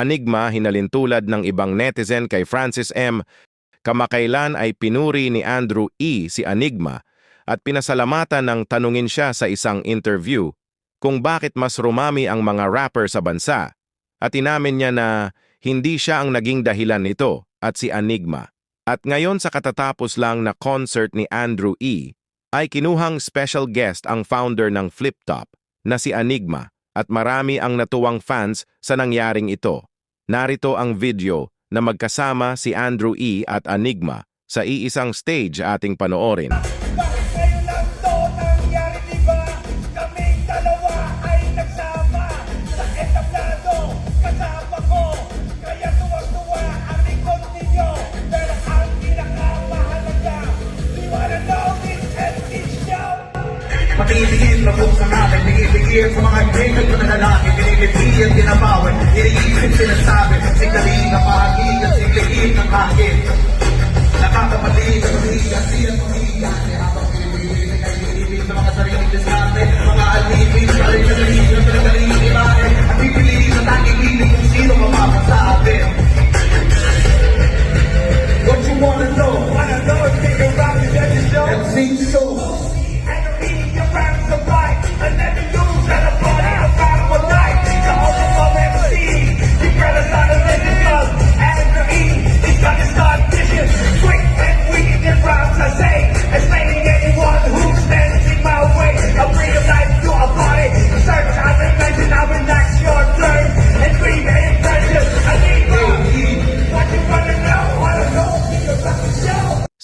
Anigma hinalintulad ng ibang netizen kay Francis M. Kamakailan ay pinuri ni Andrew E. si Anigma at pinasalamatan ng tanungin siya sa isang interview kung bakit mas rumami ang mga rapper sa bansa at inamin niya na hindi siya ang naging dahilan nito at si Anigma. At ngayon sa katatapos lang na concert ni Andrew E., ay kinuhang special guest ang founder ng Flip Top na si Anigma at marami ang natuwang fans sa nangyaring ito. Narito ang video na magkasama si Andrew E. at Anigma sa iisang stage ating panoorin. Patitigil na po sa natin, binibigyan sa mga ko na lalaki, binibigyan tinapawin. Iniisip sinasabi,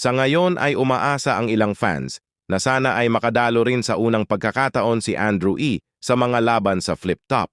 Sa ngayon ay umaasa ang ilang fans na sana ay makadalo rin sa unang pagkakataon si Andrew E. sa mga laban sa Flip Top.